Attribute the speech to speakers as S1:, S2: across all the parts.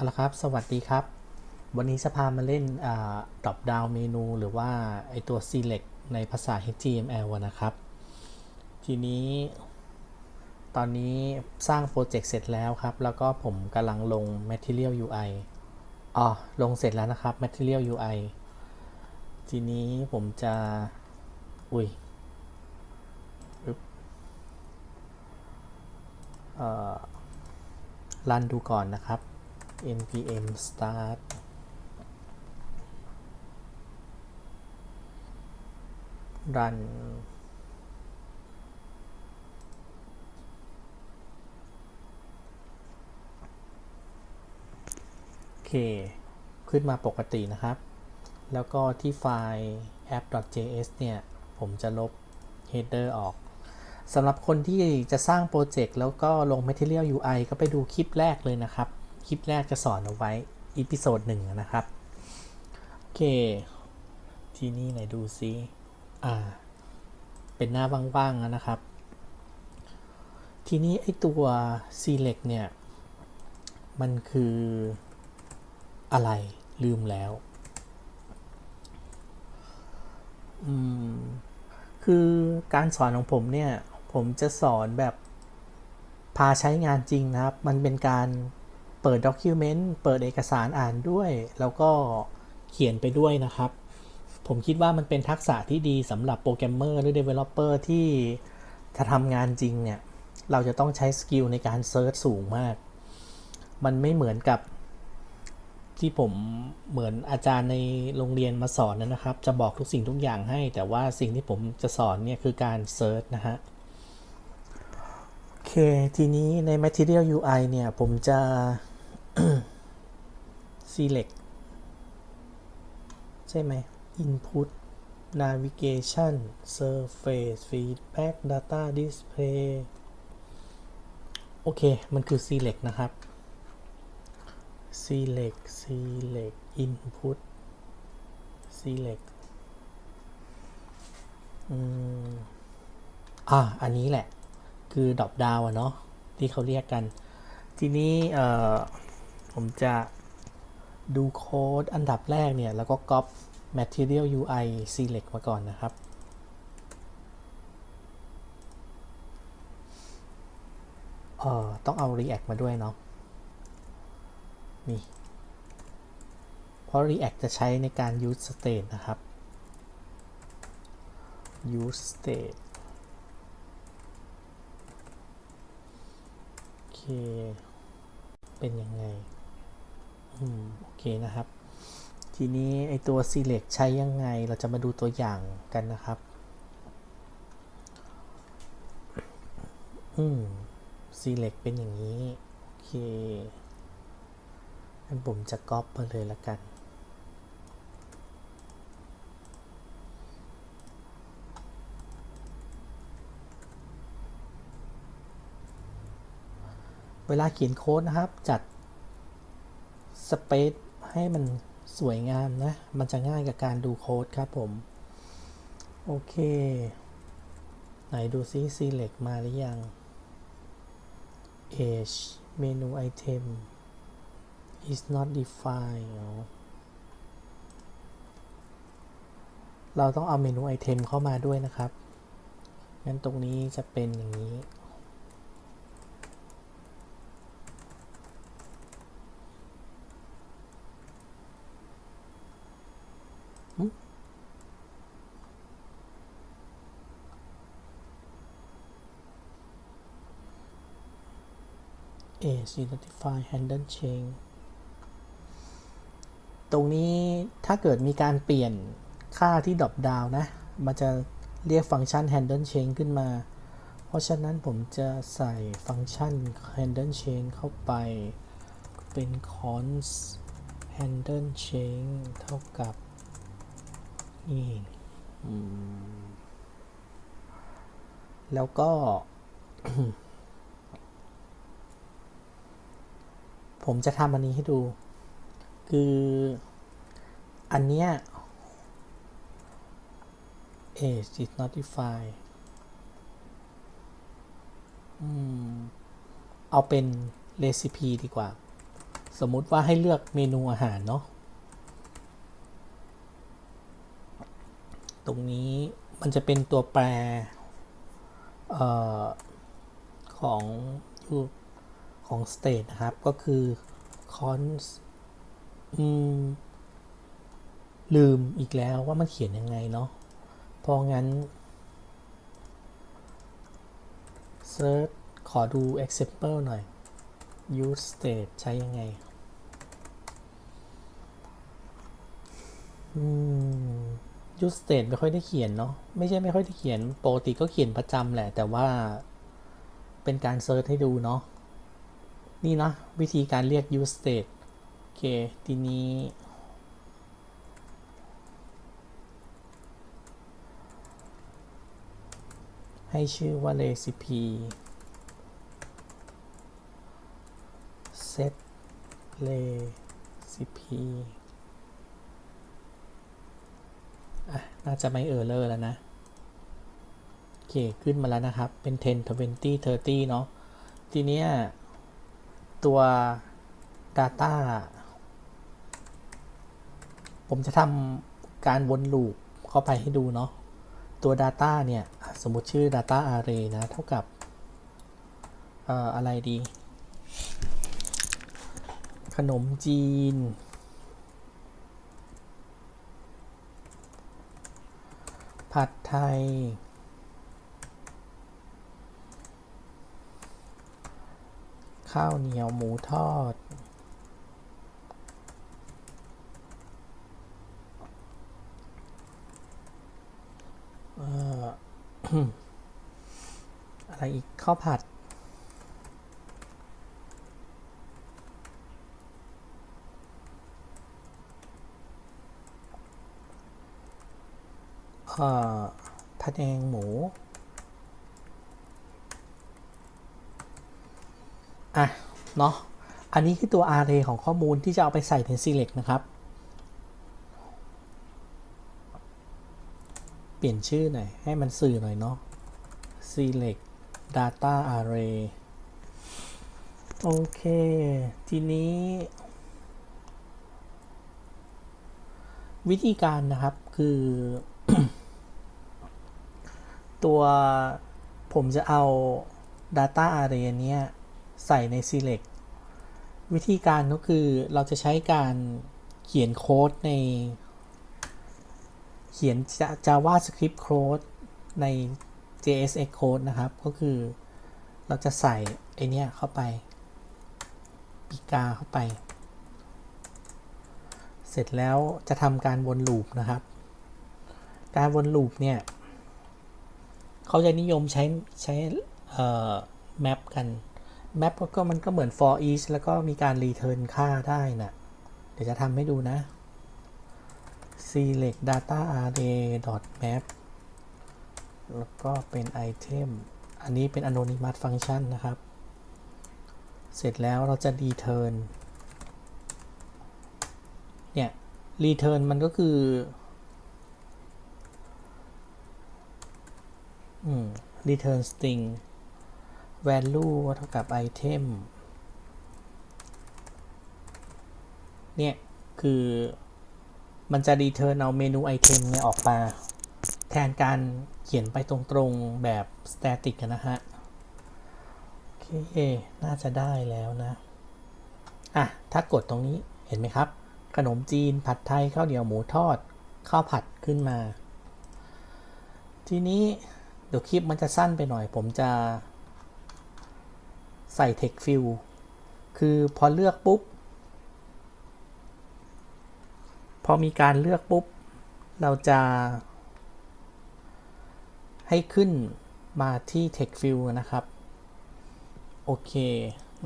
S1: เอาละครับ สวัสดีครับ วันนี้จะพามาเล่นดรอปดาวเมนูหรือว่าไอตัว select ในภาษา HTML นะครับ ทีนี้ ตอนนี้สร้างโปรเจกต์เสร็จแล้วครับ แล้วก็ผมกำลังลง Material UI อ๋อ ลงเสร็จแล้วนะครับ Material UI ทีนี้ผมจะ อุ้ยเอ่อรันดูก่อนนะครับ npm start รันโอเค ขึ้นมาปกตินะครับ แล้วก็ที่ไฟล์ app.js เนี่ย ผมจะลบ header ออกสำหรับคนที่จะสร้างโปรเจกต์แล้วก็ลง Material UI ก็ไปดูคลิปแรกเลยนะครับ ลิปแรกจะสอนเอาไว้อีพิโซดหนึ่งนะครับ โอเค ทีนี้ไหนดูซิอ่า เป็นหน้าว่างๆนะครับ ทีนี้ไอตัว select เนี่ย มันคืออะไรลืมแล้ว อืม คือการสอนของผมเนี่ย ผมจะสอนแบบพาใช้งานจริงนะครับ มันเป็นการ เปิดด็อกิวเมนต์เปิดเอกสารอ่านด้วย แล้วก็เขียนไปด้วยนะครับ ผมคิดว่ามันเป็นทักษะที่ดีสำหรับโปรแกรมเมอร์หรือ Developer ที่ถ้าทำงานจริงเนี่ย เราจะต้องใช้สกิลในการเซิร์ชสูงมาก มันไม่เหมือนกับที่ผมเหมือนอาจารย์ในโรงเรียนมาสอนนะครับ จะบอกทุกสิ่งทุกอย่างให้ แต่ว่าสิ่งที่ผมจะสอนเนี่ยคือการเซิร์ชนะฮะโอเค ทีนี้ใน Material UI เนี่ย ผมจะ select ใช่ไหม input navigation surface feedback data display โอเค มันคือ select นะครับ select select input select อืมอะอันนี้แหละ คือดรอปดาวอะเนาะ ที่เขาเรียกกัน ทีนี้ เอ่อ ผมจะดูโค้ดอันดับแรกเนี่ย แล้วก็ copy material UI select มาก่อนนะครับ เอ่อ ต้องเอา react มาด้วยเนาะ นี่ เพราะ react จะใช้ในการ use state นะครับ use state โอเค เป็นยังไง โอเคนะครับ ทีนี้ไอตัว select ใช้ยังไง เราจะมาดูตัวอย่างกันนะครับ อืม select เป็นอย่างนี้ โอเคงั้นผมจะก๊อปมาเลยละกันเวลาเขียนโค้ดนะครับ จัด สเปซให้มันสวยงามนะ มันจะง่ายกับการดูโค้ดครับผม โอเค ไหนดูซิ select มาหรือยัง age เมนู item is not defined เราต้องเอาเมนูไอเทมเข้ามาด้วยนะครับ งั้นตรงนี้จะเป็นอย่างนี้ age identify handle change ตรงนี้ถ้าเกิดมีการเปลี่ยนค่าที่ดรอปดาวนะ มันจะเรียกฟังก์ชัน handle change ขึ้นมา เพราะฉะนั้นผมจะใส่ฟังก์ชัน handle change เข้าไปเป็น const handle change เท่ากับนี่แล้วก็ ผมจะทำอันนี้ให้ดู คืออันเนี้ย age is notified อืมเอาเป็น recipe ดีกว่า สมมุติว่าให้เลือกเมนูอาหารเนาะตรงนี้มันจะเป็นตัวแปรออของ ของ state นะครับ ก็คือ cons อืมลืมอีกแล้วว่ามันเขียนยังไงเนาะพราะงั้น search ขอดู example หน่อย use state ใช้ยังไงอืม use state ไม่ค่อยได้เขียนเนาะไม่ใช่ไม่ค่อยได้เขียนปกติก็เขียนประจำแหละ แต่ว่าเป็นการเซิร์ชให้ดูเนาะ นี่นะวิธีการเรียก use state โอเค ทีนี้ ให้ชื่อว่า recipe set recipe อะ น่าจะไม่เออร์เลอร์แล้วนะ โอเค ขึ้นมาแล้วนะครับ เป็น 10 20 30 เนาะ ทีเนี้ย ตัว Data ผมจะทำการวนลูปเข้าไปให้ดูเนาะตัว Data เนี่ยสมมติชื่อ Data Array นะ เท่ากับเอ่ออะไรดี ขนมจีน ผัดไทย ข้าวเหนียวหมูทอด อะไรอีกข้าวผัดเอ่อพะแนงหมู อะเนาะอันนี้คือตัว array ของข้อมูลที่จะเอาไปใส่ใน select นะครับ เปลี่ยนชื่อหน่อย ให้มันสื่อหน่อยเนาะ select data array โอเค ทีนี้ วิธีการนะครับคือ ตัวผมจะเอา Data Array เนี้ย ใส่ใน Select วิธีการก็คือเราจะใช้การเขียนโค้ดใน เขียน JavaScript Code ใน JSX Code นะครับ ก็คือเราจะใส่ไอเนี้ยเข้าไปปีกาเข้าไป เสร็จแล้วจะทำการวนลูปนะครับ การวนลูปเนี่ย เขาจะนิยมใช้ใช้เอ่อ map กัน map ก็มันก็เหมือน for each แล้วก็มีการ return ค่าได้นะเดี๋ยวจะทำให้ดูนะ select data array dot map แล้วก็เป็น item อันนี้เป็น anonymous function นะครับ เสร็จแล้วเราจะ return เนี่ย return มันก็คืออืม return string value เท่ากับ item เนี่ย คือมันจะ return เอาเมนู item เนี่ย ออกมา แทนการเขียนไปตรงๆแบบ static นะฮะ โอเค น่าจะได้แล้วนะ อะ ถ้ากดตรงนี้เห็นไหมครับ ขนมจีนผัดไทยข้าวเหนียวหมูทอดข้าวผัดขึ้นมา ทีนี้เดี๋ยวคลิปมันจะสั้นไปหน่อย ผมจะ ใส่ text fill คือพอเลือกปุ๊บ พอมีการเลือกปุ๊บ เราจะ ให้ขึ้นมาที่ text fill นะครับ โอเค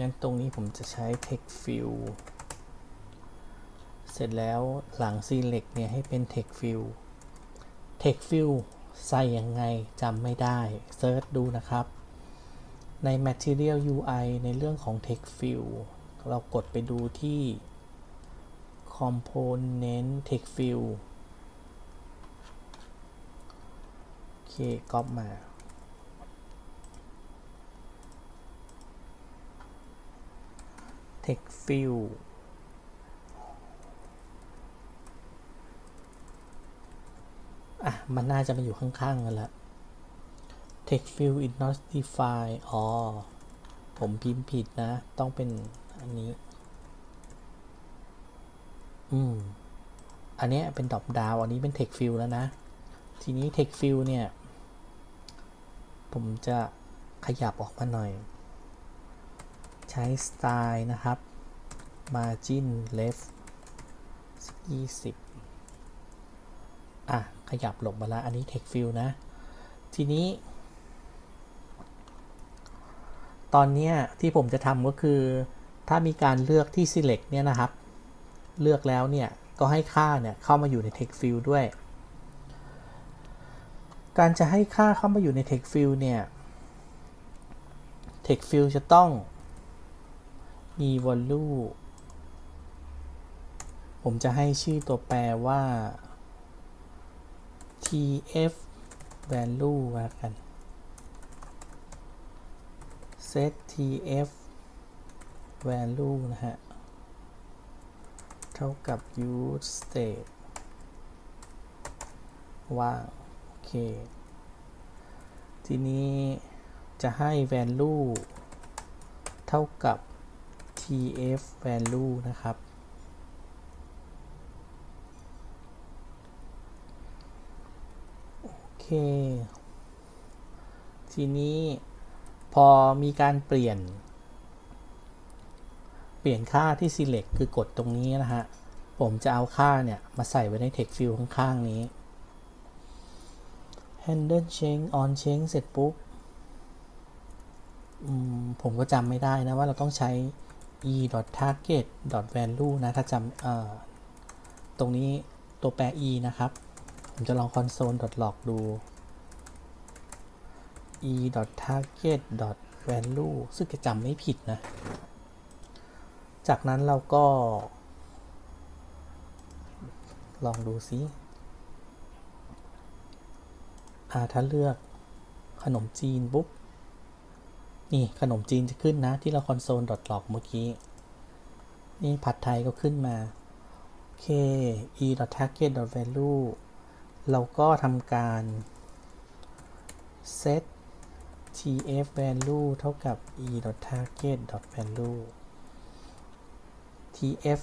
S1: งั้นตรงนี้ผมจะใช้ text fill เสร็จแล้วหลัง select เนี่ยให้เป็น text fill text fill ใส่ยังไงจำไม่ได้เซิร์ชดูนะครับ ใน Material UI ในเรื่องของ Text Field เรากดไปดูที่ Component Text Field โอเคก๊อปมาเทคฟิลอะ มันน่าจะมาอยู่ข้างๆกันแล้ว text field is not defined อ๋อ ผมพิมพ์ผิดนะ ต้องเป็นอันนี้ อืม อันนี้เป็นดอปดาว อันนี้เป็น text field แล้วนะ ทีนี้ text field เนี่ย ผมจะขยับออกมาหน่อย ใช้สไตล์นะครับ margin left สักยี่สิบอะ ขยับหลบมาล้วอันนี้ text field นะ ทีนี้ ตอนนี้ที่ผมจะทำก็คือ ถ้ามีการเลือกที่ select เนี่ยนะครับ เลือกแล้วเนี่ย ก็ให้ค่าเนี่ยเข้ามาอยู่ใน text field ด้วย การจะให้ค่าเข้ามาอยู่ใน text field เนี่ย text field จะต้องมี value ผมจะให้ชื่อตัวแปรว่า tf value แล้วกัน set tf value นะฮะ เท่ากับ use state ว่าง โอเค ทีนี้จะให้ value เท่ากับ tf value นะครับ โอเค ทีนี้ พอมีการเปลี่ยน เปลี่ยนค่าที่ select คือกดตรงนี้นะฮะ ผมจะเอาค่าเนี่ย มาใส่ไว้ใน text field ข้างๆนี้ handle change on change เสร็จปุ๊บผมก็จำไม่ได้นะว่าเราต้องใช้ e target value นะ ถ้าจำตรงนี้ตัวแปร e นะครับ ผมจะลอง console log ดู e target value ซึ่งจะจำไม่ผิดนะ จากนั้นเราก็ ลองดูซิอาถ้าเลือกขนมจีนปุ๊บ นี่ขนมจีนจะขึ้นนะที่เรา console log เมื่อกี้ นี่ผัดไทยก็ขึ้นมา โอเค e target value เราก็ทำการ set tf value เท่ากับ e target value tf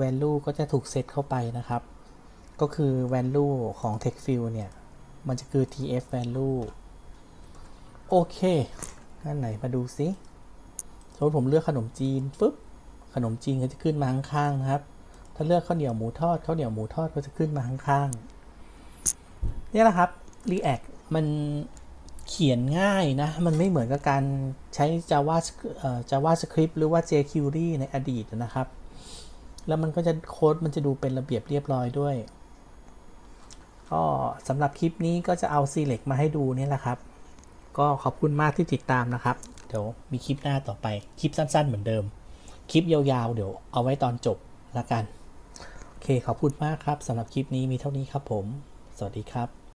S1: value ก็จะถูกเซตเข้าไปนะครับ ก็คือ value ของ text field เนี่ย มันจะคือ tf value โอเคอันไหนมาดูซิสมมติผมเลือกขนมจีนปุ๊บ ขนมจีนก็จะขึ้นมาข้างๆครับ ถ้าเลือกข้าวเหนียวหมูทอดข้าวเหนียวหมูทอดก็จะขึ้นมาข้างๆเนี่ยแหละครับ React มัน ขียนง่ายนะ มันไม่เหมือนกับการใช้ Java JavaScript หรือว่า jQuery ในอดีตนะครับ แล้วมันก็จะโค้ดมันจะดูเป็นระเบียบเรียบร้อยด้วย ก็สำหรับคลิปนี้ก็จะเอา Select มาให้ดูนี่แหละครับ ก็ขอบคุณมากที่ติดตามนะครับ เดี๋ยวมีคลิปหน้าต่อไป คลิปสั้นๆเหมือนเดิม คลิปยาวๆ เดี๋ยวเอาไว้ตอนจบละกัน โอเคขอบคุณมากครับสำหรับคลิปนี้มีเท่านี้ครับผม สวัสดีครับ